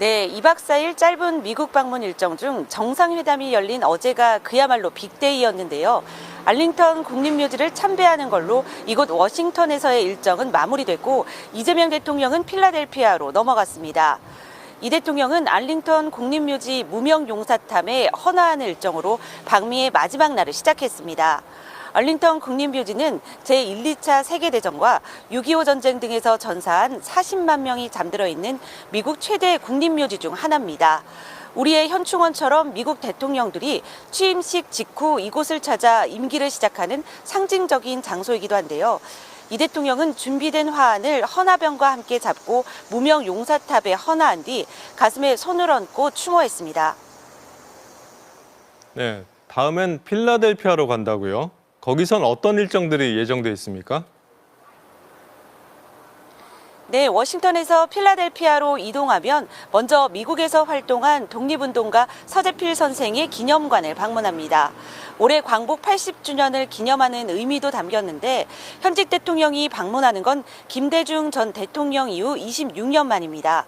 네, 2박 4일 짧은 미국 방문 일정 중 정상회담이 열린 어제가 그야말로 빅데이였는데요. 알링턴 국립묘지를 참배하는 걸로 이곳 워싱턴에서의 일정은 마무리됐고 이재명 대통령은 필라델피아로 넘어갔습니다. 이 대통령은 알링턴 국립묘지 무명 용사탐에 헌화하는 일정으로 방미의 마지막 날을 시작했습니다. 알링턴 국립묘지는 제1, 2차 세계대전과 6.25 전쟁 등에서 전사한 40만 명이 잠들어 있는 미국 최대 국립묘지 중 하나입니다. 우리의 현충원처럼 미국 대통령들이 취임식 직후 이곳을 찾아 임기를 시작하는 상징적인 장소이기도 한데요. 이 대통령은 준비된 화환을 헌화병과 함께 잡고 무명 용사탑에 헌화한 뒤 가슴에 손을 얹고 추모했습니다. 네, 다음엔 필라델피아로 간다고요. 거기선 어떤 일정들이 예정돼 있습니까? 네, 워싱턴에서 필라델피아로 이동하면 먼저 미국에서 활동한 독립운동가 서재필 선생의 기념관을 방문합니다. 올해 광복 80주년을 기념하는 의미도 담겼는데 현직 대통령이 방문하는 건 김대중 전 대통령 이후 26년 만입니다.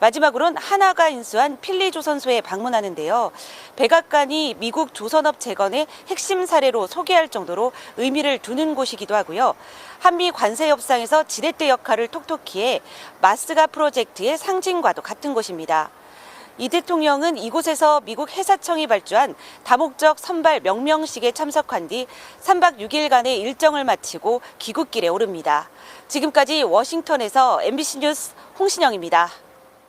마지막으로는 하나가 인수한 필리 조선소에 방문하는데요. 백악관이 미국 조선업 재건의 핵심 사례로 소개할 정도로 의미를 두는 곳이기도 하고요. 한미 관세 협상에서 지렛대 역할을 톡톡히 해 마스가 프로젝트의 상징과도 같은 곳입니다. 이 대통령은 이곳에서 미국 해사청이 발주한 다목적 선발 명명식에 참석한 뒤 3박 6일간의 일정을 마치고 귀국길에 오릅니다. 지금까지 워싱턴에서 MBC 뉴스 홍신영입니다.